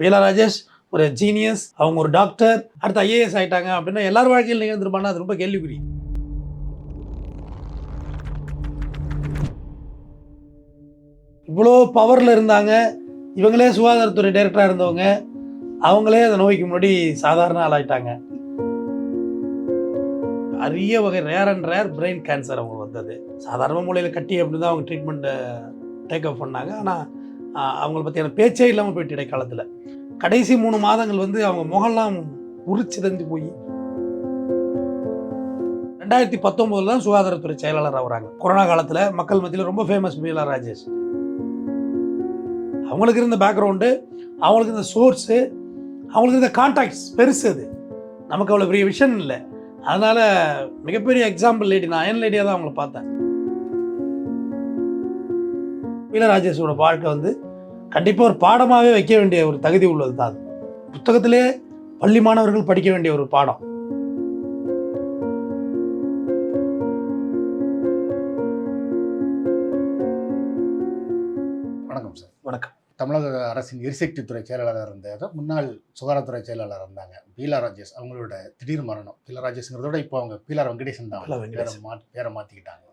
பீலா ராஜேஷ் ஒரு ஜீனியஸ் அவங்க ஒரு டாக்டர் அடுத்து ஐஏஎஸ் ஆயிட்டாங்க அப்படின்னா எல்லார் வாழ்க்கையில் நிகழ்ந்துருப்பானா அது ரொம்ப கேள்விக்குறி. இவ்வளோ பவரில் இருந்தாங்க. இவங்களே சுகாதாரத்துறை டைரக்டராக இருந்தவங்க. அவங்களே அந்த நோய்க்கு முன்னாடி சாதாரண ஆளாயிட்டாங்க. அரிய வகை rare and rare brain cancer அவங்களுக்கு வந்தது. சாதாரண மூலையில் கட்டி அப்படி தான் அவங்க ட்ரீட்மெண்ட்டை டேக் அப் பண்ணாங்க. ஆனால் அவங்கள பற்றியான பேச்சே இல்லாமல் போயிட்டு இடைக்காலத்தில். கடைசி மூணு மாதங்கள் வந்து அவங்க முகம்லாம் உரிச்சிதஞ்சு போய். ரெண்டாயிரத்தி பத்தொம்போதில் தான் சுகாதாரத்துறை செயலாளர் ஆகுறாங்க. கொரோனா காலத்தில் மக்கள் மத்தியில் ரொம்ப ஃபேமஸ் மீலா ராஜேஷ். அவங்களுக்கு இருந்த பேக்ரவுண்டு அவங்களுக்கு இருந்த சோர்ஸு அவங்களுக்கு இருந்த கான்டாக்ட்ஸ் பெருசு அது. நமக்கு அவ்வளோ பெரிய விஷன் இல்லை. அதனால் மிகப்பெரிய எக்ஸாம்பிள் லேடி நான் அயன் லேடியாக தான் அவங்கள பார்த்தேன். மீலா ராஜேஷோட வாழ்க்கை வந்து கண்டிப்பாக ஒரு பாடமாகவே வைக்க வேண்டிய ஒரு தகுதி உள்ளது தான் புத்தகத்திலே பள்ளி மாணவர்கள் படிக்க வேண்டிய ஒரு பாடம். வணக்கம் சார். வணக்கம். தமிழக அரசின் எரிசக்தி துறை செயலாளர் இருந்த முன்னாள் சுகாதாரத்துறை செயலாளர் இருந்தாங்க. பீலா ராஜேஷ் அவங்களோட திடீர் மரணம். பீலா ராஜேஷ்ங்கிறத விட இப்போ அவங்க பீலார் வெங்கடேசன் தான். பீலா பேரை மாற்றிக்கிட்டாங்க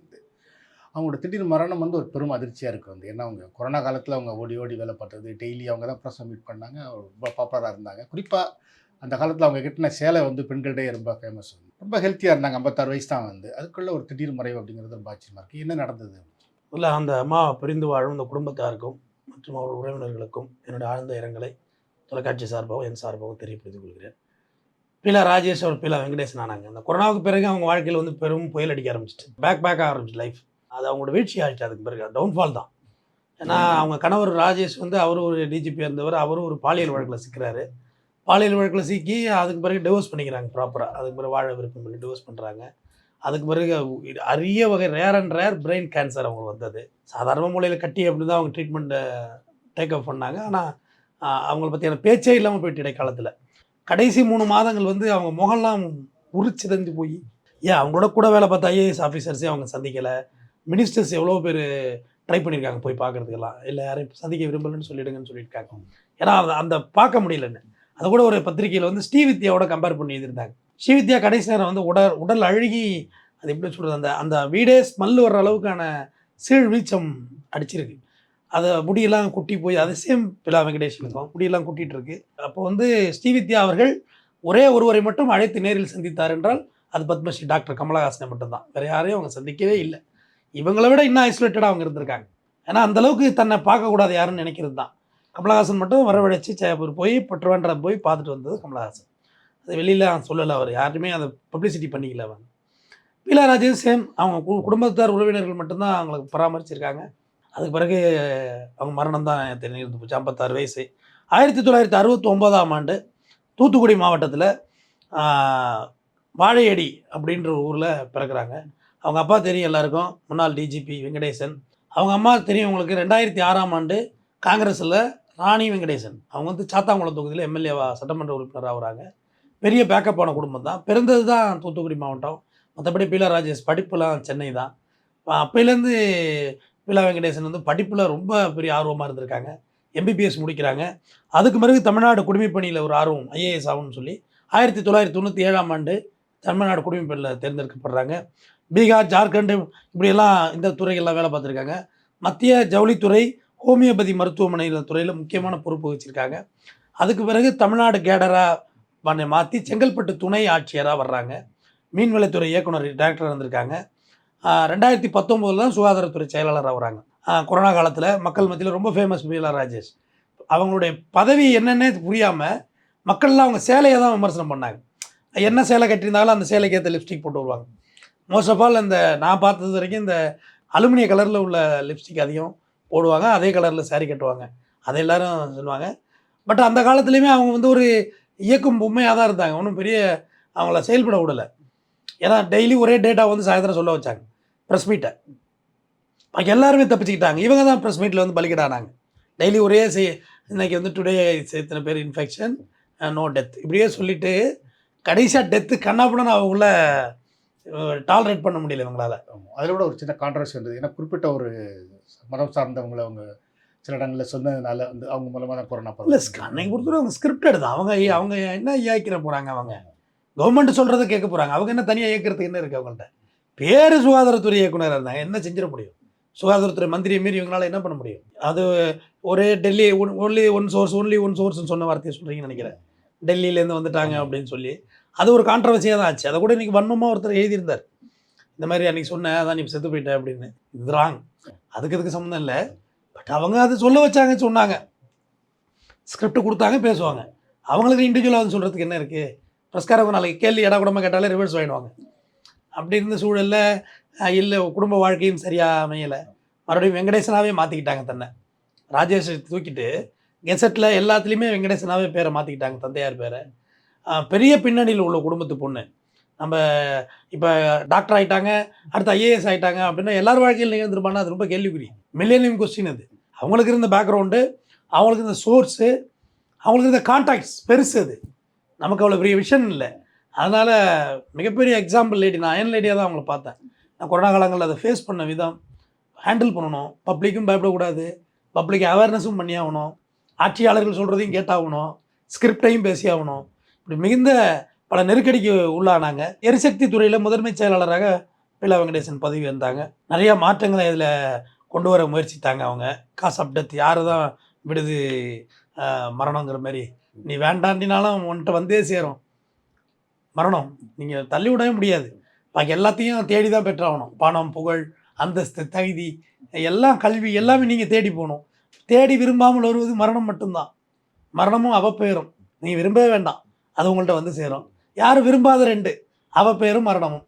அவங்களோட திடீர் மரணம் வந்து ஒரு பெரும் அதிர்ச்சியாக இருக்குது வந்து. ஏன்னா அவங்க கொரோனா காலத்தில் அவங்க ஓடி ஓடி வேலை பார்த்தது டெய்லி அவங்க தான் ப்ரெஸ் மீட் பண்ணாங்க. ரொம்ப பாப்புலராக இருந்தாங்க. குறிப்பாக அந்த காலத்தில் அவங்க கிட்டின சேலை வந்து பெண்களிடையே ரொம்ப ஃபேமஸ் ரொம்ப ஹெல்த்தியாக இருந்தாங்க. ஐம்பத்தாறு வயசு தான் வந்து. அதுக்குள்ளே ஒரு திடீர் மறைவு அப்படிங்கிறது ரொம்ப ஆச்சரியமாக இருக்குது என்ன நடந்தது? இல்லை அந்த அம்மா பிரிந்து வாழும் இந்த குடும்பத்தாருக்கும் மற்றும் அவர் உறவினர்களுக்கும் என்னுடைய ஆழ்ந்த இரங்கலை தொலைக்காட்சி சார்பாகவும் என் சார்பாகவும் தெரியப்படுத்திக் கொள்கிறேன். பீலா ராஜேஷ் அவர் பீலா வெங்கடேசன் ஆனாங்க. அந்த கொரோனாவுக்கு பிறகு அவங்க வாழ்க்கையில் வந்து பெரும் புயல் அடிக்க ஆரம்பிச்சிட்டு. பேக் பேக் ஆரம்பிச்சு லைஃப் அது அவங்களோட வீழ்ச்சி ஆயிடுச்சு அதுக்கு பிறகு. டவுன்ஃபால் தான். ஏன்னா அவங்க கணவர் ராஜேஷ் வந்து அவரும் ஒரு டிஜிபி இருந்தவர் அவரும் ஒரு பாலியல் வழக்கில் சிக்கிறாரு. பாலியல் வழக்கில் சிக்கி அதுக்கு பிறகு டிவோர்ஸ் பண்ணிக்கிறாங்க ப்ராப்பராக அதுக்கு பிறகு வாழ விருப்பம் பண்ணி டிவோர்ஸ் பண்ணுறாங்க அதுக்கு பிறகு அரிய வகை rare and rare brain cancer அவங்களுக்கு வந்தது. சாதாரண மூலையில் கட்டி அப்படி தான் அவங்க ட்ரீட்மெண்ட்டை டேக் அப் பண்ணாங்க. ஆனால் அவங்கள பற்றியான பேச்சே இல்லாமல் போயிட்டு இடைக்காலத்தில். கடைசி மூணு மாதங்கள் வந்து அவங்க முகம்லாம் உரிச்சிதஞ்சு போய் ஏன் அவங்களோட கூட வேலை பார்த்த ஐஏஎஸ் ஆஃபீஸர்ஸே அவங்க சந்திக்கலை. மினிஸ்டர்ஸ் எவ்வளோ பேர் ட்ரை பண்ணியிருக்காங்க போய் பார்க்கறதுக்கெல்லாம்? இல்லை யாரையும் சந்திக்க விரும்பலன்னு சொல்லிடுங்கன்னு சொல்லியிருக்காங்க ஏன்னா அந்த- அந்த பார்க்க முடியலன்னு அது கூட ஒரு பத்திரிக்கையில் வந்து ஸ்ரீவித்யாவோட கம்பேர் பண்ணி எழுதியிருந்தாங்க. ஸ்ரீவித்யா கடைசி நேரம் வந்து உடல் உடல் அழுகி அது எப்படி சொல்கிறது அந்த அந்த வீடே ஸ்மெல் வர்ற அளவுக்கான சீழ் வீச்சம் அடிச்சிருக்கு. அதை முடியெல்லாம் குட்டி போய் அது சேம் பிலா வெங்கடேஷனுக்கும் முடியெல்லாம் குட்டிகிட்டு இருக்கு. அப்போ வந்து ஸ்ரீவித்யா அவர்கள் ஒரே ஒருவரை மட்டும் அழைத்து நேரில் சந்தித்தார் என்றால் அது பத்மஸ்ரீ டாக்டர் கமலஹாசனை மட்டும்தான். வேறு யாரையும் அவங்க சந்திக்கவே இல்லை. இவங்களை விட இன்னும் ஐசோலேட்டடாக அவங்க இருந்திருக்காங்க. ஏன்னா அந்தளவுக்கு தன்னை பார்க்கக்கூடாது யாருன்னு நினைக்கிறது தான் கமலஹாசன் மட்டும் வரவழைச்சி சேப்பூர் போய் பற்றுவான்ற போய் பார்த்துட்டு வந்தது கமலஹாசன். அது வெளியில் சொல்லலை அவர். யாருமே அதை பப்ளிசிட்டி பண்ணிக்கல அவங்க பீலா ராஜேஷ் சேம் அவங்க குடும்பத்தார் உறவினர்கள் மட்டும்தான் அவங்களுக்கு பராமரிச்சிருக்காங்க. அதுக்கு பிறகு அவங்க மரணம் தான் தெரிஞ்சு போச்சு ஐம்பத்தாறு வயசு. ஆயிரத்தி தொள்ளாயிரத்தி அறுபத்தி ஒன்பதாம் ஆண்டு தூத்துக்குடி மாவட்டத்தில் வாழையடி அப்படின்ற ஊரில் பிறக்கிறாங்க. அவங்க அப்பா தெரியும் எல்லாருக்கும். முன்னாள் டிஜிபி வெங்கடேசன். அவங்க அம்மா தெரியும் உங்களுக்கு. ரெண்டாயிரத்தி ஆறாம் ஆண்டு காங்கிரஸில் ராணி வெங்கடேசன். அவங்க வந்து சாத்தாங்குளம் தொகுதியில் எம்எல்ஏவா சட்டமன்ற உறுப்பினராக வராங்க பெரிய பேக்கப்பான குடும்பம் தான். பிறந்தது தான் தூத்துக்குடி மாவட்டம். மற்றபடி பீலா ராஜேஷ் படிப்புலாம் சென்னை தான். அப்போலேருந்து பீலா வெங்கடேசன் வந்து படிப்பில் ரொம்ப பெரிய ஆர்வமாக இருந்திருக்காங்க. எம்பிபிஎஸ் முடிக்கிறாங்க. அதுக்கு பிறகு தமிழ்நாடு குடிமைப்பணியில் ஒரு ஆர்வம் ஐஏஎஸ் ஆகும்னு சொல்லி ஆயிரத்தி தொள்ளாயிரத்தி தொண்ணூற்றி ஏழாம் ஆண்டு தமிழ்நாடு குடிமைப்பணியில் தேர்ந்தெடுக்கப்படுறாங்க. பீகார் ஜார்க்கண்ட் இப்படியெல்லாம் இந்த துறைகள்லாம் வேலை பார்த்துருக்காங்க. மத்திய ஜவுளித்துறை ஹோமியோபதி மருத்துவமனையில் துறையில் முக்கியமான பொறுப்பு வச்சுருக்காங்க. அதுக்கு பிறகு தமிழ்நாடு கேடராக மாற்றி செங்கல்பட்டு துணை ஆட்சியராக வர்றாங்க. மீன்வளத்துறை இயக்குனர் டைரக்டர் இருந்திருக்காங்க. ரெண்டாயிரத்தி பத்தொம்போதில் தான் சுகாதாரத்துறை செயலாளராக வராங்க. கொரோனா காலத்தில் மக்கள் மத்தியில் ரொம்ப ஃபேமஸ் பீலா ராஜேஷ். அவங்களுடைய பதவி என்னென்னே புரியாமல் மக்கள்லாம் அவங்க சேலையை தான் விமர்சனம் பண்ணாங்க. என்ன சேலை கட்டியிருந்தாலும் அந்த சேலைக்கு ஏற்ற லிப்ஸ்டிக் போட்டு வருவாங்க. மோஸ்ட் ஆஃப் ஆல் இந்த நான் பார்த்தது வரைக்கும் இந்த அலுமினிய கலரில் உள்ள லிப்ஸ்டிக் அதிகம் போடுவாங்க. அதே கலரில் saree கட்டுவாங்க. அதை எல்லோரும் சொல்லுவாங்க. பட் அந்த காலத்துலேயுமே அவங்க வந்து ஒரு இயக்கும் பொம்மையாக தான் இருந்தாங்க. ஒன்றும் பெரிய அவங்கள செயல்பட விடலை. ஏன்னா டெய்லி ஒரே டேட்டா வந்து சாயந்தரம் சொல்ல வச்சாங்க. ப்ரெஸ் மீட்டை அவங்க எல்லாருமே தப்பிச்சுக்கிட்டாங்க. இவங்க தான் ப்ரெஸ் மீட்டில் வந்து பலிக்கிட்டானாங்க டெய்லி ஒரே செய் இன்னைக்கு வந்து டுடே இத்தனை பேர் இன்ஃபெக்ஷன் நோ டெத் இப்படியே சொல்லிவிட்டு கடைசியாக டெத்து கண்ணாப்புடன் அவங்கள டாலரேட் பண்ண முடியல இவங்களால. அதில் கூட ஒரு சின்ன கான்ட்ரவர்சி வந்தது. ஏன்னா குறிப்பிட்ட ஒரு மதம் சார்ந்தவங்களை அவங்க சில இடங்களில் சொன்னதுனால வந்து அவங்க மூலமாக தான் கொரோனா இல்லை அன்னைக்கு பொறுத்தவரை அவங்க ஸ்கிரிப்ட் எடுத்து அவங்க அவங்க என்ன இயக்கிற போகிறாங்க அவங்க? கவர்மெண்ட் சொல்கிறத கேட்க போகிறாங்க அவங்க என்ன தனியாக இயக்கிறதுக்கு என்ன இருக்குது அவங்கள்ட்ட? பேர் சுகாதாரத்துறை இயக்குனர் இருந்தாங்க என்ன செஞ்சிட முடியும்? சுகாதாரத்துறை மந்திரியை மீறி இவங்களால என்ன பண்ண முடியும்? அது ஒரே Delhi only one source only one சோர்ஸ்னு சொன்ன வார்த்தையை சொல்கிறீங்கன்னு நினைக்கிறேன். டெல்லியிலேருந்து வந்துட்டாங்க அப்படின்னு சொல்லி. அது ஒரு கான்ட்ரவர்சியாக தான் ஆச்சு. அதை கூட இன்றைக்கி வன்மமாக ஒருத்தர் எழுதியிருந்தார். இந்த மாதிரி அன்றைக்கி சொன்னேன் அதான் நீ செத்து போயிட்டேன் அப்படின்னு. இது ராங் அதுக்கு இதுக்கு சம்மந்தம் இல்லை. பட் அவங்க அதை சொல்ல வச்சாங்க சொன்னாங்க. ஸ்கிரிப்ட் கொடுத்தாங்க பேசுவாங்க. அவங்களுக்கு இண்டிவிஜுவலாக வந்து சொல்கிறதுக்கு என்ன இருக்குது ப்ரெஸ்காரங்க நாளைக்கு கேள்வி இடம் கூடமாக கேட்டாலே ரிவர்ஸ் வாங்கிடுவாங்க. அப்படி இருந்த சூழலில் இல்லை குடும்ப வாழ்க்கையும் சரியாக அமையலை. மறுபடியும் வெங்கடேசனாகவே மாற்றிக்கிட்டாங்க தன்னை. ராஜேஷ் தூக்கிட்டு கெசட்டில் எல்லாத்துலேயுமே வெங்கடேசனாகவே பேரை மாற்றிக்கிட்டாங்க தந்தையார் பேரை. பெரிய பின்னணியில் உள்ள குடும்பத்து பொண்ணு. நம்ம இப்போ டாக்டர் ஆகிட்டாங்க அடுத்து ஐஏஎஸ் ஆகிட்டாங்க அப்படின்னா எல்லார் வாழ்க்கையில் நிகழ்ந்துருப்பானா அது ரொம்ப கேள்விக்குறி. மில்லியனியம் கொஸ்டின் அது. அவங்களுக்கு இருந்த பேக்ரவுண்டு அவங்களுக்கு இருந்த சோர்ஸு அவங்களுக்கு இருந்த கான்டாக்ட்ஸ் பெருசு அது. நமக்கு அவ்வளோ பெரிய விஷன் இல்லை. அதனால் மிகப்பெரிய எக்ஸாம்பிள் லேடி நான் அயன் லேடியாக தான் அவங்கள பார்த்தேன். நான் கொரோனா காலங்களில் அதை ஃபேஸ் பண்ண விதம் ஹேண்டில் பண்ணணும். பப்ளிக்கும் பயப்படக்கூடாது. பப்ளிக் அவேர்னஸும் பண்ணியாகணும். ஆட்சியாளர்கள் சொல்கிறதையும் கேட்டாகணும். ஸ்கிரிப்டையும் பேசியாகணும். இப்படி மிகுந்த பல நெருக்கடிக்கு உள்ளானாங்க. எரிசக்தி துறையில் முதன்மை செயலாளராக பீலா வெங்கடேசன் பதவி வந்தாங்க. நிறையா மாற்றங்களை இதில் கொண்டு வர முயற்சித்தாங்க அவங்க. காசு ஆஃப் யார் தான் விடுது மரணங்கிற மாதிரி நீ வேண்டாண்டினாலும் உன்கிட்ட வந்தே சேரும். மரணம். நீங்கள் தள்ளி விடவே முடியாது. பாக்கி எல்லாத்தையும் தேடி தான் பெற்றாகணும். பணம் புகழ் அந்தஸ்து தகுதி எல்லாம் கல்வி எல்லாமே நீங்கள் தேடி போகணும். தேடி விரும்பாமல் வருவது மரணம் மட்டும்தான். மரணமும் அவப்பெயரும். நீ விரும்பவே வேண்டாம். அது உங்கள்கிட்ட வந்து சேரும். யாரும் விரும்பாத ரெண்டு அவப்பெயரும் மரணமும்.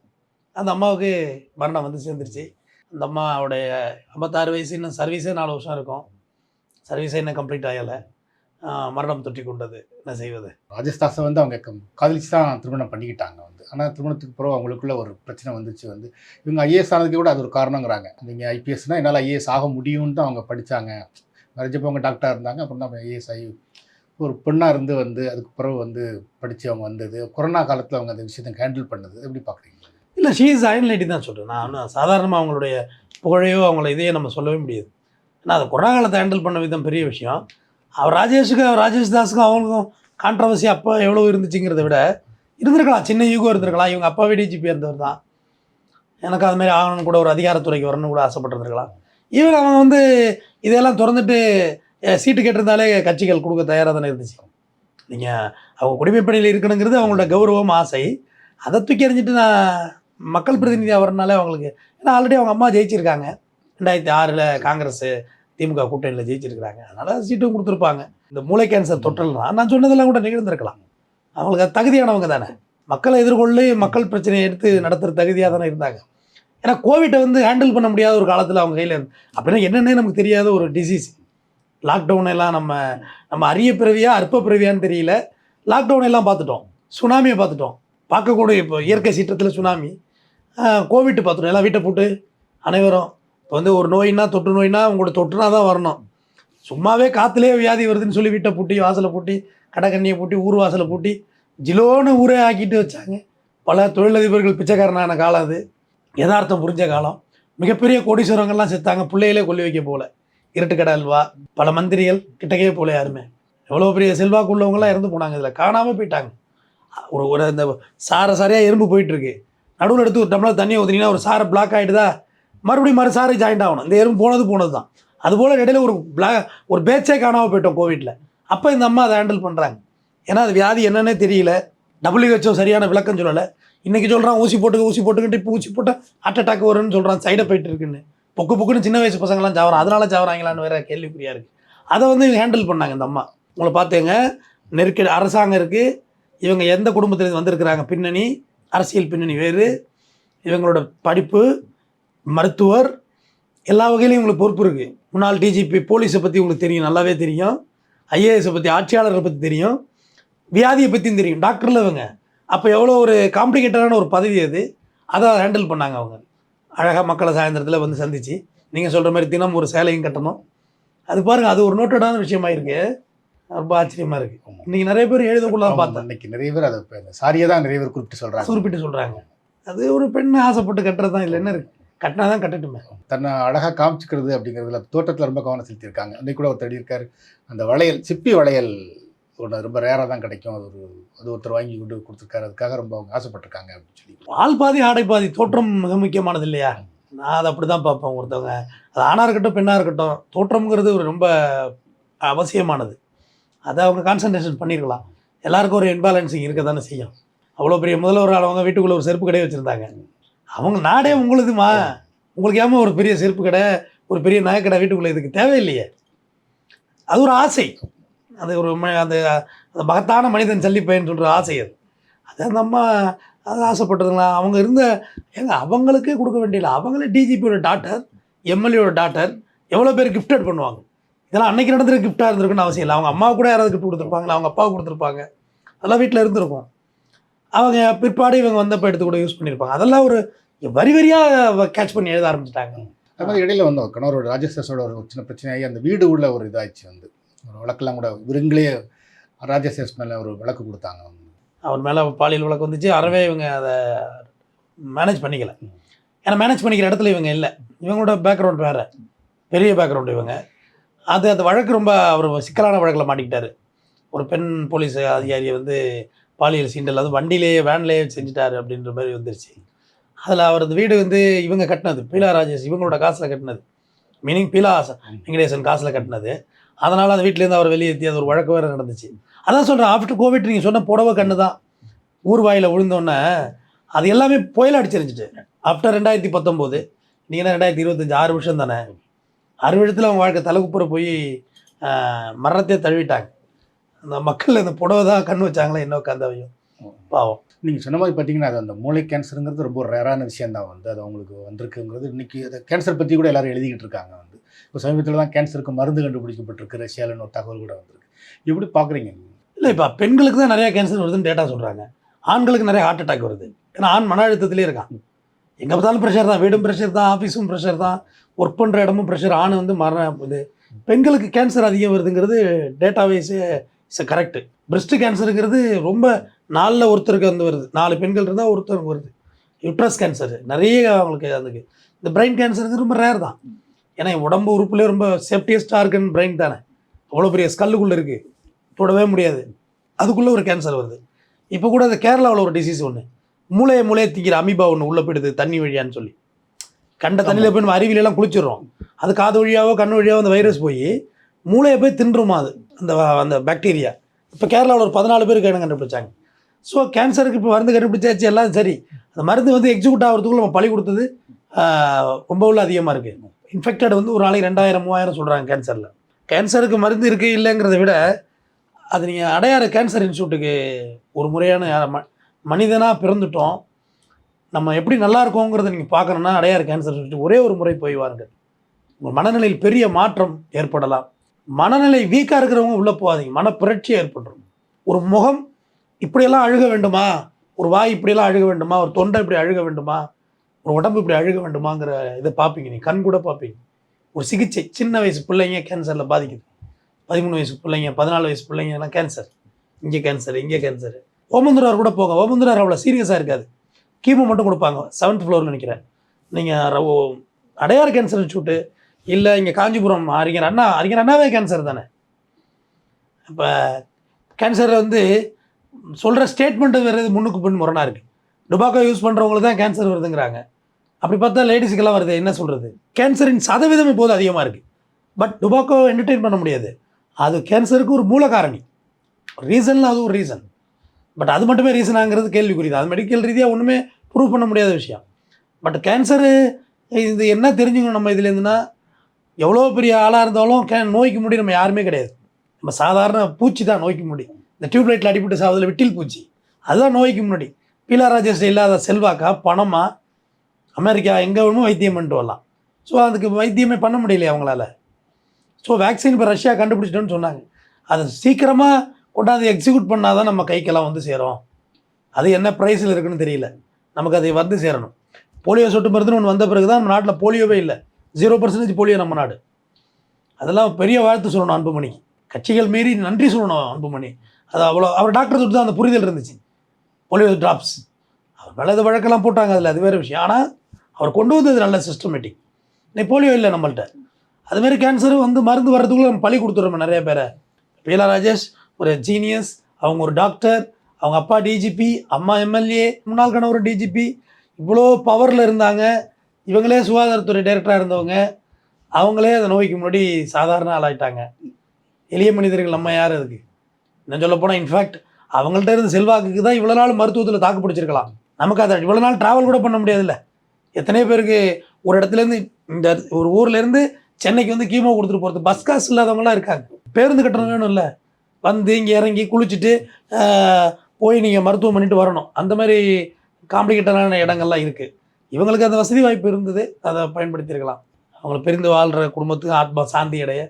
அந்த அம்மாவுக்கு மரணம் வந்து சேர்ந்துருச்சு. அந்த அம்மாவுடைய ஐம்பத்தாறு வயசு இன்னும் சர்வீஸே நாலு வருஷம் இருக்கும். சர்வீஸே இன்னும் கம்ப்ளீட் ஆகலை. மரணம் தொட்டி கொண்டது. என்ன செய்வது? ராஜஸ்தாஸை வந்து அவங்க கம்- காதலிச்சு தான் திருமணம் பண்ணிக்கிட்டாங்க வந்து. ஆனால் திருமணத்துக்கு பிறகு அவங்களுக்குள்ள ஒரு பிரச்சனை வந்துச்சு வந்து. இவங்க ஐஏஎஸ் ஆனதுக்கு கூட அது ஒரு காரணங்கிறாங்க. நீங்கள் ஐபிஎஸ்னால் என்னால் ஐஏஎஸ் ஆக முடியும்னு தான் அவங்க படித்தாங்க நிறைய அவங்க டாக்டராக இருந்தாங்க. அப்புறம் தான் ஐஏஎஸ் ஆகி ஒரு பெண்ணாக இருந்து வந்து அதுக்கு பிறகு வந்து படித்து அவங்க வந்தது கொரோனா காலத்தில் அவங்க அந்த விஷயத்தை ஹேண்டில் பண்ணது எப்படி பார்க்குறீங்க இல்லை ஷீஸ் அயன் லேடி தான் சொல்கிறேன் நான் ஒன்றும் சாதாரணமாக அவங்களுடைய புகழையோ அவங்கள இதையோ நம்ம சொல்லவே முடியாது. ஏன்னா அது கொரோனா காலத்தை ஹேண்டில் பண்ண விதம் பெரிய விஷயம். அவர் ராஜேஷுக்கு அவர் ராஜேஷ் தாஸுக்கும் அவங்களுக்கும் கான்ட்ரவர்சி அப்போ எவ்வளோ இருந்துச்சுங்கிறத விட இருந்திருக்கலாம். சின்ன யூகோ இருந்திருக்கலாம். இவங்க அப்பாவே டிஜிபி இருந்தவர் தான். எனக்கு அது மாதிரி ஆகணும்னு கூட ஒரு அதிகாரத்துறைக்கு வரணும்னு கூட ஆசைப்பட்டிருந்திருக்கலாம். ஈவன் அவங்க வந்து இதெல்லாம் திறந்துட்டு சீட்டு கேட்டிருந்தாலே கட்சிகள் கொடுக்க தயாராக தானே இருந்துச்சு. நீங்கள் அவங்க குடிமைப்பணியில் இருக்கணுங்கிறது அவங்களோட கௌரவம் ஆசை. அதை தூக்கி எறிஞ்சிட்டு நான் மக்கள் பிரதிநிதி வரனாலே அவங்களுக்கு ஏன்னா ஆல்ரெடி அவங்க அம்மா ஜெயிச்சிருக்காங்க. ரெண்டாயிரத்தி ஆறில் காங்கிரஸ் திமுக கூட்டணியில் ஜெயிச்சிருக்கிறாங்க. அதனால் சீட்டும் கொடுத்துருப்பாங்க. இந்த மூளை கேன்சர் தொற்றல்னா நான் சொன்னதெல்லாம் கூட நிகழ்ந்திருக்கலாம். அவங்களுக்கு அது தகுதியானவங்க தானே. மக்களை எதிர்கொள்ளி மக்கள் பிரச்சனையை எடுத்து நடத்துகிற தகுதியாக தானே இருந்தாங்க. ஏன்னா கோவிட்டை வந்து ஹேண்டில் பண்ண முடியாத ஒரு காலத்தில் அவங்க கையில் அப்படின்னா என்னென்னே நமக்கு தெரியாத ஒரு டிசீஸ் லாக்டவுன் எல்லாம் நம்ம நம்ம அரிய பிறவியா அற்ப பிறவியான்னு தெரியல. லாக்டவுன் எல்லாம் பார்த்துட்டோம். சுனாமியை பார்த்துட்டோம். பார்க்கக்கூடிய இப்போ இயற்கை சீற்றத்தில் சுனாமி. கோவிட் பார்த்துட்டோம். எல்லாம் வீட்டை போட்டு அனைவரும். இப்போ வந்து ஒரு நோயின்னா தொற்று நோயின்னா உங்களோட தொற்றுனா தான் வரணும். சும்மாவே காற்றுலேயே வியாதி வருதுன்னு சொல்லி வீட்டை பூட்டி வாசலை பூட்டி கடைக்கண்ணியை பூட்டி ஊர் வாசலை பூட்டி ஜிலோன்னு ஊரே ஆக்கிட்டு வச்சாங்க. பல தொழிலதிபர்கள் பிச்சைக்காரனான காலம் அது. யதார்த்தம் புரிஞ்ச காலம். மிகப்பெரிய கோடீஸ்வரங்கள்லாம் செத்தாங்க. பிள்ளைகளே கொல்லி வைக்க போகல. இருட்டுக்கடை அல்வா பல மந்திரிகள் கிட்டக்கே போல யாருமே. எவ்வளோ பெரிய செல்வாக்கு உள்ளவங்களாம் இறந்து போனாங்க இதில். காணாமல் போயிட்டாங்க. ஒரு ஒரு அந்த சாரை சாரையாக எறும்பு போயிட்டுருக்கு. நடுவில் எடுத்து ஒரு டம்ளர் தண்ணியை ஊற்றினீங்கன்னா ஒரு சாரை பிளாக் ஆகிடுதா மறுபடியும் மறு சாரை ஜாயிண்ட் ஆகணும். இந்த எறும்பு போனது போனது தான் அதுபோல் இடையில ஒரு பிளா ஒரு பேச்சே காணாமல் போயிட்டோம் கோவிட்டில் அப்போ இந்த அம்மா அதை ஹேண்டில் பண்ணுறாங்க ஏன்னா அது வியாதி என்னன்னே தெரியல. டபிள்யூஹெச்ஓ சரியான விளக்கம் சொல்லலை. இன்றைக்கி சொல்கிறான் ஊசி போட்டுக்க ஊசி போட்டுக்கிட்டு இப்போ ஊசி போட்டால் ஹார்ட் அட்டாக் வரும்னு சொல்கிறான் சைடு போயிட்டு இருக்குன்னு. பொக்கு பொக்குன்னு சின்ன வயசு பசங்களாம் சாவரம் அதனால சாவராங்களான்னு வேற கேள்விக்குறியா இருக்குது அதை வந்து ஹேண்டில் பண்ணாங்க இந்த அம்மா. உங்களை பார்த்தேங்க நெருக்கடி அரசாங்கம் இருக்குது இவங்க எந்த குடும்பத்திலேருந்து வந்திருக்கிறாங்க? பின்னணி அரசியல் பின்னணி வேறு. இவங்களோட படிப்பு மருத்துவர் எல்லா வகையிலையும் உங்களுக்கு பொறுப்பு இருக்குது முன்னாள் டிஜிபி போலீஸை பற்றி உங்களுக்கு தெரியும் நல்லாவே தெரியும். ஐஏஎஸை பற்றி ஆட்சியாளரை பற்றி தெரியும். வியாதியை பற்றியும் தெரியும். டாக்டரில் இவங்க. அப்போ எவ்வளோ ஒரு காம்ப்ளிகேட்டடான ஒரு பதவி அது. அதை ஹேண்டில் பண்ணாங்க அவங்க. அழகாக மக்களை சாயந்தரத்தில் வந்து சந்தித்து நீங்கள் சொல்கிற மாதிரி தினம் ஒரு சேலையும் கட்டணும். அது பாருங்கள் அது ஒரு நோட்டடான விஷயமா இருக்கு. ரொம்ப ஆச்சரியமாக இருக்குது இன்றைக்கி நிறைய பேர் எழுதக்குள்ள தான் பார்த்தேன். இன்னைக்கு நிறைய பேர் அதை சாரியை தான் நிறைய பேர் குறிப்பிட்டு சொல்கிறாங்க குறிப்பிட்டு சொல்கிறாங்க அது ஒரு பெண் ஆசைப்பட்டு கட்டுறது தான் இல்லை என்ன இருக்கு? கட்டினா தான் கட்டட்டுமே தன்னை அழகாக காமிச்சிக்கிறது அப்படிங்கிறதுல தோட்டத்தில் ரொம்ப கவனம் செலுத்தியிருக்காங்க. அன்றைக்கு கூட ஒருத்தர் இருக்கார் அந்த வளையல் சிப்பி வளையல் ஒன்று ரொம்ப ரேராக தான் கிடைக்கும். அது ஒரு அது ஒருத்தர் வாங்கி கொண்டு கொடுத்துருக்காரு. அதுக்காக ரொம்ப அவங்க ஆசைப்பட்டிருக்காங்க அப்படின்னு சொல்லி. ஆள் பாதி ஆடை பாதி தோற்றம் மிக முக்கியமானது இல்லையா? நான் அதை அப்படி தான் பார்ப்பேன் ஒருத்தவங்க. அது ஆணாக இருக்கட்டும் பெண்ணாக இருக்கட்டும் தோற்றம்ங்கிறது ஒரு ரொம்ப அவசியமானது. அதை அவங்க கான்சன்ட்ரேஷன் பண்ணியிருக்கலாம் எல்லாருக்கும் ஒரு இன்பேலன்சிங் இருக்க தானே செய்யும். அவ்வளோ பெரிய முதல்வர் அவங்க வீட்டுக்குள்ளே ஒரு செருப்பு கடையை வச்சுருந்தாங்க. அவங்க நாடே உங்களுதுமா? உங்களுக்கு ஏமா ஒரு பெரிய செருப்பு கடை ஒரு பெரிய நகைக்கடை வீட்டுக்குள்ளே இதுக்கு தேவையில்லையே? அது ஒரு ஆசை. அது ஒரு ம- அந்த அந்த மகத்தான மனிதன் சல்லிப்பையன் சொல்கிற ஆசை அது. அது அந்த அம்மா அது ஆசைப்பட்டதுங்களா? அவங்க இருந்த ஏங்க அவங்களுக்கே கொடுக்க வேண்டியதில்லை. அவங்களே டிஜிபியோட டாட்டர் எம்எல்ஏயோட டாட்டர் எவ்வளோ பேர் கிஃப்டட் பண்ணுவாங்க? இதெல்லாம் அன்னைக்கு நடந்துற கிஃப்டாக இருந்திருக்குன்னு அவசியம் இல்லை. அவங்க அம்மா கூட யாராவது கிஃப்ட் கொடுத்துருப்பாங்களா? அவங்க அப்பா கொடுத்துருப்பாங்க. அதெல்லாம் வீட்டில் இருந்திருக்கும். அவங்க பிற்பாடு இவங்க வந்தப்போ எடுத்து கூட யூஸ் பண்ணியிருப்பாங்க. அதெல்லாம் ஒரு வரி வரியாக கேட்ச் பண்ணி எழுத ஆரம்பிச்சிட்டாங்க. அது மாதிரி இடையில வந்து கணவரோட ராஜசேஷோட ஒரு சின்ன பிரச்சனையாகி அந்த வீடு உள்ள ஒரு இதாச்சு வந்து. ஒரு வழக்கெல்லாம் கூட இவங்களே ராஜசேஷ் மேலே ஒரு வழக்கு கொடுத்தாங்க. அவர் மேலே பாலியல் வழக்கு வந்துச்சு. அறவே இவங்க அதை மேனேஜ் பண்ணிக்கல. ஏன்னா மேனேஜ் பண்ணிக்கிற இடத்துல இவங்க இல்லை. இவங்களோட பேக்ரவுண்ட் வேறு. பெரிய பேக்ரவுண்ட் இவங்க. அது அந்த வழக்கு ரொம்ப அவர் சிக்கலான வழக்கில் மாட்டிக்கிட்டாரு. ஒரு பெண் போலீஸ் அதிகாரியை வந்து பாலியல் சீண்டல் அது வண்டியிலேயே வேன்லேயே செஞ்சுட்டாரு அப்படின்ற மாதிரி வந்துருச்சு. அதில் அவரது வீடு வந்து இவங்க கட்டினது. பீலா ராஜேஷ் இவங்களோட காசில் கட்டினது. மீனிங் பீலா வெங்கடேசன் காசில் கட்டினது. அதனால் அந்த வீட்டிலேருந்து அவர் வெளியேற்றி அது ஒரு வழக்கு வேறு நடந்துச்சு. அதான் சொல்கிறேன் ஆஃப்டர் கோவிட் நீங்கள் சொன்ன புடவை கண்ணு தான் ஊர்வாயில் விழுந்தோன்னே அது எல்லாமே புயல் அடிச்சிருந்துச்சு ஆஃப்டர் ரெண்டாயிரத்தி பத்தொம்போது நீங்கள் ரெண்டாயிரத்தி இருபத்தஞ்சி ஆறு வருஷம் தானே? ஆறு வருஷத்தில் அவங்க வாழ்க்கை தலைக்குப்புற போய் ஆஹ், மரணத்தையே தழுவிட்டாங்க. அந்த மக்கள் அந்த புடவை தான் கண் வச்சாங்களே இன்னும் கந்தவையும் பாவம். நீங்கள் சொன்ன மாதிரி பார்த்தீங்கன்னா அது அந்த மூளை கேன்சருங்கிறது ரொம்ப ரேரான விஷயம் தான் வந்து. அது அவங்களுக்கு வந்திருக்குங்கிறது இன்றைக்கி அதை கேன்சர் பற்றி கூட எல்லாரும் எழுதிக்கிட்டு இருக்காங்க வந்து. இப்போ சமீபத்தில் தான் கேன்சருக்கு மருந்து கண்டுபிடிக்கப்பட்டிருக்கு. ரஷ்யாவில்னு ஒரு தகவல் கூட வந்திருக்கு. எப்படி பார்க்குறீங்க இல்லை இப்போ பெண்களுக்கு தான் நிறையா கேன்சர் வருதுன்னு டேட்டா சொல்கிறாங்க ஆண்களுக்கு நிறைய ஹார்ட் அட்டாக் வருது. ஏன்னா ஆண் மன அழுத்தத்திலே இருக்கான். எங்கே பார்த்தாலும் ப்ரெஷர் தான். வீடும் ப்ரெஷர் தான். ஆஃபீஸும் ப்ரெஷர் தான். ஒர்க் பண்ணுற இடமும் ப்ரெஷர் ஆண் வந்து மரண இது பெண்களுக்கு கேன்சர் அதிகம் வருதுங்கிறது data wise it's correct breast கேன்சருங்கிறது ரொம்ப நாலில் ஒருத்தருக்கு வந்து வருது. நாலு பெண்கள் இருந்தால் ஒருத்தருக்கு வருது. யூட்ரஸ் கேன்சர் நிறைய அவங்களுக்கு அதுக்கு. இந்த பிரெயின் கேன்சருங்கிறது ரொம்ப ரேர் தான். ஏன்னா உடம்பு உறுப்புலேயே ரொம்ப சேஃப்டியஸ்டாக இருக்குன்னு பிரெயின் தானே. அவ்வளோ பெரிய ஸ்கல்லுக்குள்ளே இருக்குது தொடவே முடியாது. அதுக்குள்ளே ஒரு கேன்சர் வருது. இப்போ கூட அந்த கேரளாவில் ஒரு டிசீஸ் ஒன்று மூளையை மூளையை திங்கிற அமீபா ஒன்று உள்ளே போயிடுது தண்ணி வழியான்னு சொல்லி. கண்ட தண்ணியில் போய் நம்ம அருவியிலலாம் குளிச்சிடுறோம். அது காது வழியாவோ கண் வழியாவோ அந்த வைரஸ் போய் மூளையை போய் தின்றுமா அது அந்த அந்த பாக்டீரியா இப்போ கேரளாவில் ஒரு பதினாலு பேர் கேடு கண்டுபிடிச்சாங்க? ஸோ கேன்சருக்கு இப்போ மருந்து கண்டுபிடிச்சாச்சு எல்லாம் சரி. அந்த மருந்து வந்து எக்ஸிக்யூட் ஆகிறதுக்குள்ள நம்ம பழி கொடுத்தது ரொம்ப உள்ள அதிகமாக இருக்குது இன்ஃபெக்டட் வந்து ஒரு நாளைக்கு ரெண்டாயிரம் மூவாயிரம் சொல்கிறாங்க கேன்சரில் கேன்சருக்கு மருந்து இருக்குது இல்லைங்கிறத விட அது நீங்கள் அடையாறு கேன்சர் இன்ஸ்டியூட்டுக்கு ஒரு முறையான ம மனிதனாக பிறந்துட்டோம். நம்ம எப்படி நல்லா இருக்கோங்கிறத நீங்கள் பார்க்கணுன்னா அடையாறு கேன்சர் இன்ஸ்டியூட் ஒரே ஒரு முறை போய் வாருங்கள் உங்கள் மனநிலையில் பெரிய மாற்றம் ஏற்படலாம். மனநிலை வீக்காக இருக்கிறவங்க உள்ளே போகாதீங்க. மனப்புரட்சி ஏற்பட்டுரும் ஒரு முகம் இப்படியெல்லாம் அழுக வேண்டுமா? ஒரு வாய் இப்படியெல்லாம் அழுக வேண்டுமா? ஒரு தொண்டை இப்படி அழுக வேண்டுமா? ஒரு உடம்பு இப்படி அழுக வேண்டுமாங்கிற இதை பார்ப்பீங்க. நீ கண் கூட பார்ப்பீங்க. ஒரு சிகிச்சை சின்ன வயசு பிள்ளைங்க கேன்சரில் பாதிக்குது. பதிமூணு வயசு பிள்ளைங்க பதினாலு வயசு பிள்ளைங்க எல்லாம் கேன்சர் இங்கே கேன்சர் இங்கே கேன்சர் ஓமந்துரார் கூட போங்க. ஓமந்துரார் அவ்வளோ சீரியஸாக இருக்காது. கீமோ மட்டும் கொடுப்பாங்க. செவன்த் ஃப்ளோர்னு நினைக்கிறேன் நீங்கள் அடையார் கேன்சர் இன்ஸ்டியூட்டு இல்லை இங்கே காஞ்சிபுரம் அறிஞர் அண்ணா அறிஞர் அண்ணாவே கேன்சர் தானே? இப்போ கேன்சர் வந்து சொல்கிற ஸ்டேட்மெண்ட்டு வேறு முன்னுக்கு பின் முரணாக இருக்குது டுபாக்கோ யூஸ் பண்ணுறவங்களுக்கு தான் கேன்சர் வருதுங்கிறாங்க. அப்படி பார்த்தா லேடிஸுக்கெல்லாம் வருது என்ன சொல்கிறது கேன்சரின் சதவீதம் இப்போது அதிகமாக இருக்குது பட் டுபாக்கோ என்டர்டெயின் பண்ண முடியாது. அது கேன்சருக்கு ஒரு மூல காரணி ரீசனில் அது ஒரு ரீசன். பட் அது மட்டுமே ரீசனாங்கிறது கேள்விக்குரியது அது மெடிக்கல் ரீதியாக ஒன்றுமே ப்ரூவ் பண்ண முடியாத விஷயம். பட் கேன்சரு இது என்ன தெரிஞ்சுக்கணும் நம்ம இதுலேருந்துன்னா எவ்வளோ பெரிய ஆளாக இருந்தாலும் கே நோய்க்கு முடி நம்ம யாருமே கிடையாது. நம்ம சாதாரண பூச்சி தான் நோய்க்கு முடி. இந்த டியூப்லைட்டில் அடிபட்டு சாவதில் விட்டில் பூச்சி. அதுதான் நோய்க்கு முன்னாடி. பீலா ராஜேஷ் இல்லாத செல்வாக்கா பணமாக அமெரிக்கா எங்கே வேணுமோ வைத்தியம் பண்ணிட்டு வரலாம். ஸோ அதுக்கு வைத்தியமே பண்ண முடியலையே அவங்களால. ஸோ வேக்சின் இப்போ ரஷ்யா கண்டுபிடிச்சிட்டோன்னு சொன்னாங்க. அதை சீக்கிரமாக கொண்டாந்து எக்ஸிக்யூட் பண்ணால் தான் நம்ம கைக்கெல்லாம் வந்து சேரும். அது என்ன ப்ரைஸில் இருக்குன்னு தெரியல. நமக்கு அதை வந்து சேரணும். போலியோ சொட்டு மருந்துன்னு ஒன்று வந்த பிறகு தான் நம்ம நாட்டில் போலியோவே இல்லை. ஜீரோ பர்சன்டேஜ் போலியோ நம்ம நாடு. அதெல்லாம் பெரிய வாழ்த்து சொல்லணும் அன்புமணிக்கு கட்சிகள் மீறி நன்றி சொல்லணும் அன்புமணி. அது அவ்வளோ அவர் டாக்டர் தொட்டு தான் அந்த புரிதல் இருந்துச்சு. போலியோ ட்ராப்ஸ் அவர் மேலே வழக்கெல்லாம் போட்டாங்க அதில் அது வேறு விஷயம். ஆனால் அவர் கொண்டு வந்தது நல்ல சிஸ்டமேட்டிக் இன்னைக்கு போலியோ இல்லை நம்மள்ட்ட. அதுமாரி கேன்சரும் வந்து மருந்து வர்றதுக்குள்ளே நம்ம பழி கொடுத்துட்றோம் நிறைய பேரை. பீலா ராஜேஷ் ஒரு ஜீனியஸ் அவங்க ஒரு டாக்டர் அவங்க அப்பா டிஜிபி அம்மா எம்எல்ஏ முன்னாள் கணவர் டிஜிபி இவ்வளோ பவரில் இருந்தாங்க. இவங்களே சுகாதாரத்துறை டைரக்டராக இருந்தவங்க. அவங்களே அந்த நோய்க்கு முன்னாடி சாதாரண ஆளாயிட்டாங்க. எளிய மனிதர்கள் நம்ம யார் அதுக்கு? இன்னும் சொல்ல போனால் இன்ஃபேக்ட் அவங்கள்ட்ட இருந்த செல்வாக்குக்கு தான் இவ்வளோ நாள் மருத்துவத்தில் தாக்கு பிடிச்சிருக்கலாம். நமக்கு அதை இவ்வளோ நாள் ட்ராவல் கூட பண்ண முடியாதுல்ல. எத்தனையோ பேருக்கு ஒரு இடத்துலேருந்து இந்த ஒரு ஊர்லேருந்து சென்னைக்கு வந்து கீமோ கொடுத்துட்டு போகிறது பஸ் காசு இல்லாதவங்களாம் இருக்காங்க. பேருந்து கட்டணம் வேணும் இல்லை. வந்து இங்கே இறங்கி குளிச்சுட்டு போய் நீங்கள் மருத்துவம் பண்ணிட்டு வரணும். அந்த மாதிரி காம்ப்ளிகேட்டடான இடங்கள்லாம் இருக்குது இவங்களுக்கு அந்த வசதி வாய்ப்பு இருந்தது. அதை பயன்படுத்தியிருக்கலாம். அவங்களை பிரிந்து வாழ்கிற குடும்பத்துக்கு ஆத்மா சாந்தி அடைய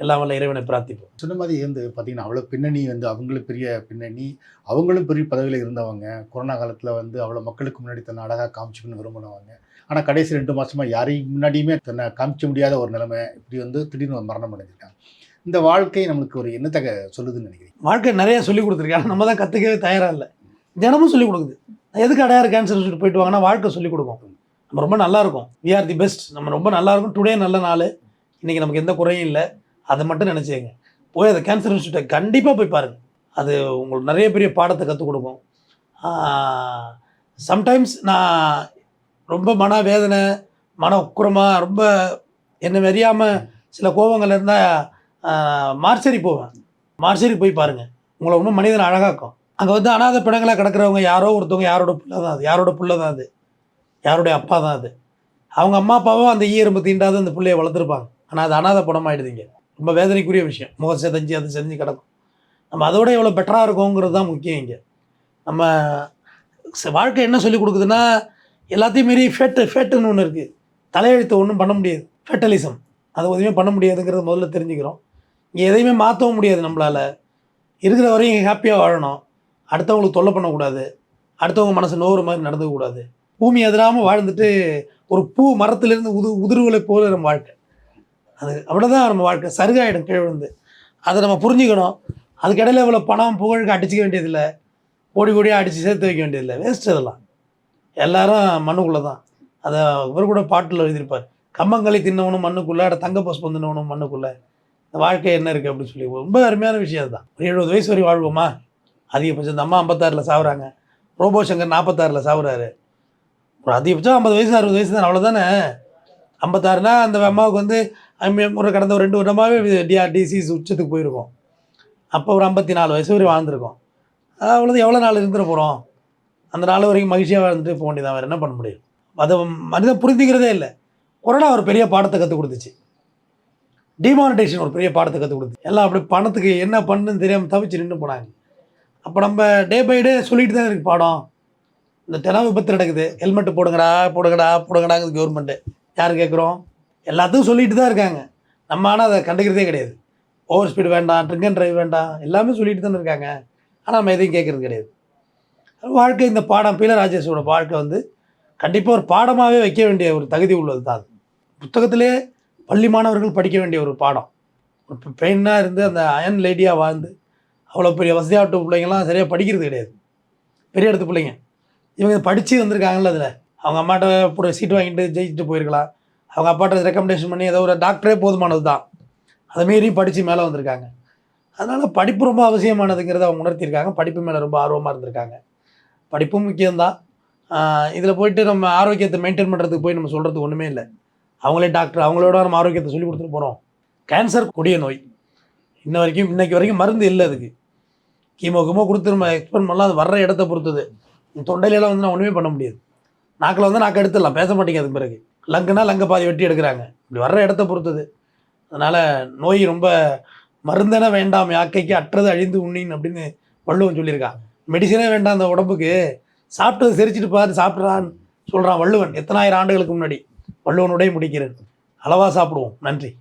எல்லாம் வல்ல இறைவனை பிரார்த்திப்போம். சொன்ன மாதிரி வந்து பார்த்தீங்கன்னா அவ்வளோ பின்னணி வந்து அவங்களும் பெரிய பின்னணி. அவங்களும் பெரிய பதவியில் இருந்தவங்க. கொரோனா காலத்தில் வந்து அவ்வளோ மக்களுக்கு முன்னாடி தன்னை அழகாக காமிச்சுக்கணும்னு விரும்பினவங்க. ஆனால் கடைசி ரெண்டு மாதமாக யாரையும் முன்னாடியுமே தன்னை காமிக்க முடியாத ஒரு நிலைமை. இப்படி வந்து திடீர்னு ஒரு மரணம் அடைஞ்சிருக்காங்க. இந்த வாழ்க்கை நம்மளுக்கு ஒரு என்னத்தக சொல்லுதுன்னு நினைக்கிறேன் வாழ்க்கை நிறைய சொல்லி கொடுத்துருக்காங்க. நம்ம தான் கற்றுக்கவே தயாராக இல்லை. தினமும் சொல்லிக் கொடுக்குது. எதுக்கு அடையாறு கேன்சர் சொல்லிட்டு போயிட்டு வாங்கன்னா வாழ்க்கை சொல்லி கொடுக்கும். நம்ம ரொம்ப நல்லா இருக்கும். வி ஆர் தி பெஸ்ட் நம்ம ரொம்ப நல்லா இருக்கும். டுடே நல்ல நாள். இன்றைக்கி நமக்கு எந்த குறையும் இல்லை. அதை மட்டும் நினச்சிங்க போய் அதை கேன்சர் இன்ஸ்டியூட்டை கண்டிப்பாக போய் பாருங்கள் அது உங்களுக்கு நிறைய பெரிய பாடத்தை கற்றுக் கொடுக்கும். சம்டைம்ஸ் நான் ரொம்ப மன வேதனை மன உக்குரமாக ரொம்ப என்னை அறியாமல் சில கோபங்கள் இருந்தால் மார்சரி போவேன். மார்சரி போய் பாருங்கள் உங்களை ரொம்ப மனிதனை அழகாக்கும். அங்கே வந்து அனாதை பிணங்களாக கிடக்கிறவங்க யாரோ ஒருத்தவங்க யாரோட பிள்ளை தான் அது. யாரோட பிள்ளை தான் அது. யாருடைய அப்பா தான் அது. அவங்க அம்மா அப்பாவும் அந்த ஈரம்பு தீண்டாத அந்த பிள்ளைய வளர்த்துருப்பாங்க. ஆனால் அது அனாதை படமாயிடுதுங்க ரொம்ப வேதனைக்குரிய விஷயம். முகம் செதஞ்சு அது செஞ்சு கிடக்கும். நம்ம அதோட எவ்வளோ பெட்டராக இருக்கோங்கிறது தான் முக்கியம் இங்கே. நம்ம வாழ்க்கை என்ன சொல்லி கொடுக்குதுன்னா எல்லாத்தையும் மீறி ஃபேட்டு ஃபேட்டுன்னு ஒன்று இருக்குது தலையெழுத்து ஒன்றும் பண்ண முடியாது. ஃபெட்டலிசம் அது எதுவுமே பண்ண முடியாதுங்கிறத முதல்ல தெரிஞ்சுக்கிறோம். இங்கே எதையுமே மாற்றவும் முடியாது நம்மளால். இருக்கிற வரையும் இங்கே ஹாப்பியாக வாழணும். அடுத்தவங்களுக்கு தொல்லை பண்ணக்கூடாது. அடுத்தவங்க மனசு நோறு மாதிரி நடந்துக்கக்கூடாது. பூமி எதிராமல் வாழ்ந்துட்டு ஒரு பூ மரத்துலேருந்து உது உதிர்வுகளை போல நம்ம வாழ்க்கை. அது அவ்வளோதான் நம்ம வாழ்க்கை. சருகாயிடும் கீழ் விழுந்து. அதை நம்ம புரிஞ்சுக்கணும். அதுக்கிடையில் இவ்வளோ பணம் புகழுக்கு அடிச்சிக்க வேண்டியதில்லை. கோடி கோடியாக அடித்து சேர்த்து வைக்க வேண்டியதில்லை. வேஸ்ட் அதெல்லாம். எல்லாரும் மண்ணுக்குள்ளே தான் அதை இவர் கூட பாட்டில் எழுதியிருப்பார். கம்மங்களை தின்னவனும் மண்ணுக்குள்ளே அட தங்க பஸ் தின்னவனும் மண்ணுக்குள்ளே. இந்த வாழ்க்கை என்ன இருக்குது அப்படின்னு சொல்லி ரொம்ப அருமையான விஷயம் அதுதான். ஒரு எழுபது வயசு வரை வாழ்வோமா? அதிகபட்சம் இந்த அம்மா ஐம்பத்தாறில் சாகுறாங்க ரோபோ சங்கர் நாற்பத்தாறில் சாவுறாரு. ஒரு அதிகபட்சம் ஐம்பது வயசு அறுபது வயசு தான் அவ்வளோதானே ஐம்பத்தாறுனா அந்த அம்மாவுக்கு வந்து ஒரு கடந்த ஒரு ரெண்டு வருடமாகவே டிஆர் டிசிஸ் உச்சத்துக்கு போயிருக்கோம். அப்போ ஒரு ஐம்பத்தி நாலு வயசு வரை வாழ்ந்துருக்கோம். அவ்வளோது எவ்வளோ நாள் இருந்துட போகிறோம் அந்த நாள் வரைக்கும் மகிழ்ச்சியாக வாழ்ந்துட்டு போக வேண்டியதான் வேறு என்ன பண்ண முடியும்? அதை மனிதன் புரிஞ்சுக்கிறதே இல்லை. கொரோனா ஒரு பெரிய பாடத்தை கற்றுக் கொடுத்துச்சு. டிமானிட்டேஷன் ஒரு பெரிய பாடத்தை கற்றுக் கொடுத்து எல்லாம் அப்படி பணத்துக்கு என்ன பண்ணுன்னு தெரியாமல் தவிச்சு நின்று போனாங்க. அப்போ நம்ம டே பை டே சொல்லிட்டு தான் இருக்கு பாடம். இந்த தென விபத்து நடக்குது. ஹெல்மெட்டு போடுங்கடா போடுங்கடா போடுங்கடாங்குது கவர்மெண்ட்டு யார் கேட்குறோம் எல்லாத்துக்கும் சொல்லிட்டு தான் இருக்காங்க. நம்ம ஆனால் அதை கண்டுக்கிறதே கிடையாது. ஓவர் ஸ்பீடு வேண்டாம் ட்ரிங்க் அண்ட் ட்ரைவ் வேண்டாம். எல்லாமே சொல்லிட்டு தானே இருக்காங்க. ஆனால் நம்ம எதையும் கேட்குறது கிடையாது. வாழ்க்கை இந்த பாடம் பீலராஜேஷோட வாழ்க்கை வந்து கண்டிப்பாக ஒரு பாடமாகவே வைக்க வேண்டிய ஒரு தகுதி உள்ளது தான் புத்தகத்திலே பள்ளி மாணவர்கள் படிக்க வேண்டிய ஒரு பாடம். ஒரு பெண்ணாக இருந்து அந்த அயன் லேடியாக வாழ்ந்து அவ்வளோ பெரிய வசதியாகட்ட பிள்ளைங்கலாம் சரியாக படிக்கிறது கிடையாது. பெரிய இடத்து பிள்ளைங்க. இவங்க படித்து வந்திருக்காங்கல்ல அதில் அவங்க அம்மாட்ட கூட சீட் வாங்கிட்டு ஜெயிச்சுட்டு போயிருக்கலாம். அவங்க அப்பாட்ட ரெக்கமெண்டேஷன் பண்ணி ஏதோ ஒரு டாக்டரே போதுமானது தான். அதை மீறி படித்து மேலே வந்திருக்காங்க. அதனால் படிப்பு ரொம்ப அவசியமானதுங்கிறத அவங்க உணர்த்தியிருக்காங்க. படிப்பு மேலே ரொம்ப ஆர்வமாக இருந்திருக்காங்க. படிப்பும் முக்கியம்தான். இதில் போயிட்டு நம்ம ஆரோக்கியத்தை மெயின்டைன் பண்ணுறதுக்கு போய் நம்ம சொல்கிறது ஒன்றுமே இல்லை. அவங்களே டாக்டர் அவங்களோட நம்ம ஆரோக்கியத்தை சொல்லி கொடுத்துட்டு போகிறோம் கேன்சர் கொடிய நோய். இன்ன வரைக்கும் இன்றைக்கி வரைக்கும் மருந்து இல்லை அதுக்கு. கீமோ கீமோ கொடுத்து நம்ம எக்ஸ்பெரிமெண்ட் பண்ணலாம். அது வர்ற இடத்த பொறுத்தது. தொண்டையிலலாம் வந்து நான் ஒன்றுமே பண்ண முடியாது. நாக்கில் வந்து நாக்கு எடுத்துடலாம். பேச மாட்டேங்க அதுக்கு பிறகு. லங்குனா லங்கை பாதி வெட்டி எடுக்கிறாங்க. இப்படி வர்ற இடத்த பொறுத்தது. அதனால் நோய் ரொம்ப மருந்தென வேண்டாம். யாக்கைக்கு அற்றது அழிந்து உண்ணின் அப்படின்னு வள்ளுவன் சொல்லியிருக்காங்க. மெடிசனே வேண்டாம் அந்த உடம்புக்கு. சாப்பிட்டது செரிச்சிட்டு பார்த்து சாப்பிட்றான்னு சொல்கிறான் வள்ளுவன். எத்தனாயிரம் ஆண்டுகளுக்கு முன்னாடி வள்ளுவனுடைய முடிக்கிறேன் அளவாக சாப்பிடுவோம். நன்றி.